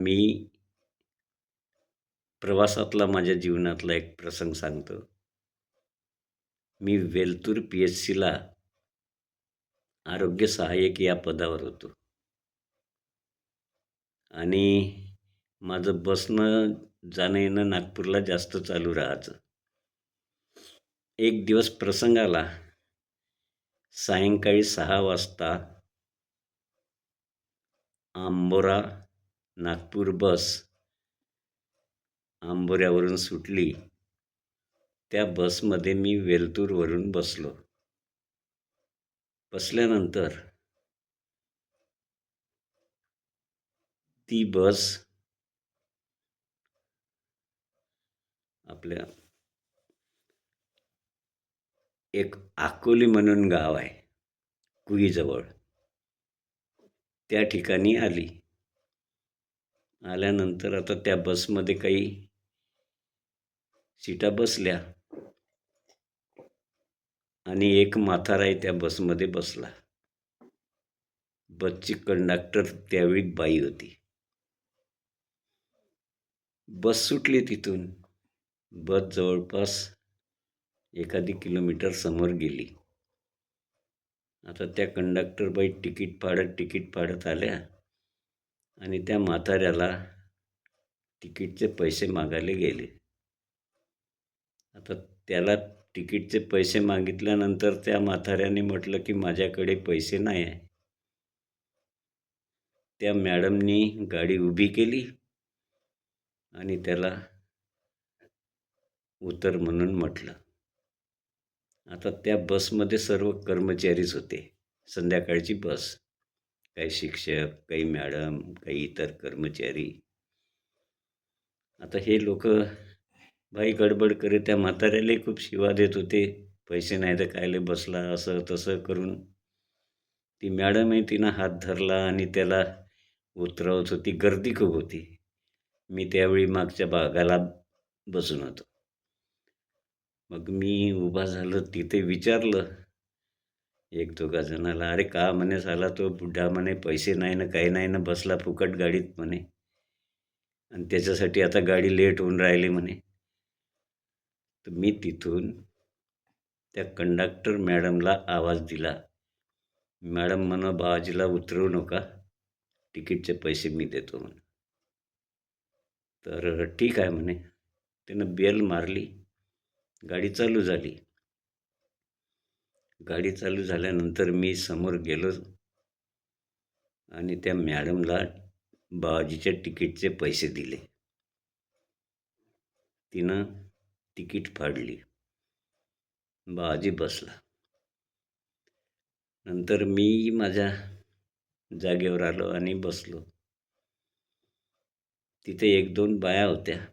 मी प्रवासातला माझ्या जीवनातला एक प्रसंग सांगतो. मी वेलतूर पी एच सीला आरोग्य सहाय्यक या पदावर होतो. आणि माझं बसनं जाणं येणं नागपूरला जास्त चालू राहायचं. एक दिवस प्रसंग आला. सायंकाळी सहा वाजता आंबोरा नागपूर बस आंबोऱ्यावरून सुटली. त्या बसमध्ये मी वेलतूरवरून बसलो. बसल्यानंतर ती बस आपल्या एक आकोली म्हणून गाव आहे कुईजवळ. त्या ठिकाणी आली. आल्यानंतर आता त्या बसमध्ये काही सीटा बसल्या. आणि एक म्हाताराही त्या बसमध्ये बसला. बसची कंडक्टर त्यावेळी बाई होती. बस सुटली तिथून. बस जवळपास एखादी किलोमीटर समोर गेली. आता त्या कंडक्टर बाई तिकीट फाडत तिकीट फाडत आल्या. आणि त्या म्हाताऱ्याला तिकीटचे पैसे मागायला गेले. आता त्याला तिकीटचे पैसे मागितल्यानंतर त्या म्हाताऱ्याने म्हटलं की माझ्याकडे पैसे नाही आहे. त्या मॅडमनी गाडी उभी केली आणि त्याला उतर म्हणून म्हटलं. आता त्या बसमध्ये सर्व कर्मचारीच होते. संध्याकाळची बस. काही शिक्षक काही मॅडम काही इतर कर्मचारी. आता हे लोक भाई गडबड करे त्या म्हाताऱ्यालाही खूप शिवा देत होते. पैसे नाही तर कायले बसला असं तसं करून. ती मॅडमही तिनं हात धरला आणि त्याला उतरवत होती. गर्दी खूप होती. मी त्यावेळी मागच्या भागाला बसून होतो. मग मी उभा झालं तिथे विचारलं एक दोघा जणाला अरे का म्हणे झाला तो बुड्ढा म्हणे पैसे नाही ना काही नाही ना बसला फुकट गाडीत म्हणे. आणि त्याच्यासाठी आता गाडी लेट होऊन राहिली म्हणे. तर मी तिथून त्या कंडक्टर मॅडमला आवाज दिला. मॅडम म्हणा बाबाजीला उतरवू नका. तिकीटचे पैसे मी देतो म्हणे तर ठीक आहे म्हणे. त्यानं बेल मारली. गाडी चालू झाली. गाडी चालू झाल्यानंतर मी समोर गेलो आणि त्या मॅडमला बाबाजीच्या तिकीटचे पैसे दिले. तिनं तिकीट फाडली. बाजी बसला. नंतर मी माझ्या जागेवर आलो आणि बसलो. तिथे एक दोन बाया होत्या.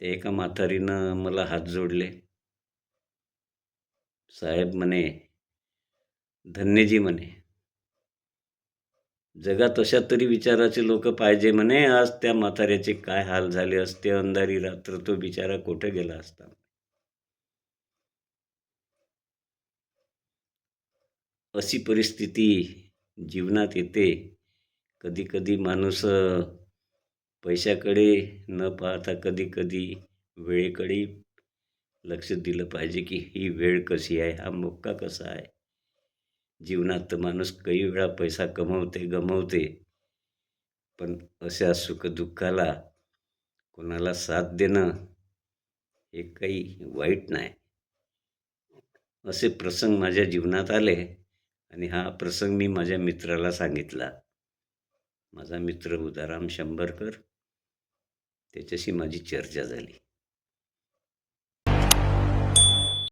त्या एका म्हातारीनं मला हात जोडले. साहेब म्हणे धन्यजी म्हणे. जगात अशा तरी विचाराचे लोक पाहिजे म्हणे आज त्या म्हाताऱ्याचे काय हाल झाले असते अंधारी रात्र तो बिचारा कुठे गेला असता? अशी परिस्थिती जीवनात येते. कधी कधी माणूस पैशाकडे न पाहता कधी कधी वेळेकडे लक्ष दिलं पाहिजे की ही वेळ कशी आहे हा मुक्का कसा आहे. जीवनात तर माणूस काही वेळा पैसा कमवते गमवते. पण अशा सुखदुःखाला कोणाला साथ देणं हे काही वाईट नाही. असे प्रसंग माझ्या जीवनात आले आणि हा प्रसंग मी माझ्या मित्राला सांगितला. माझा मित्र उदाराम शंभरकर त्याच्याशी माझी चर्चा झाली.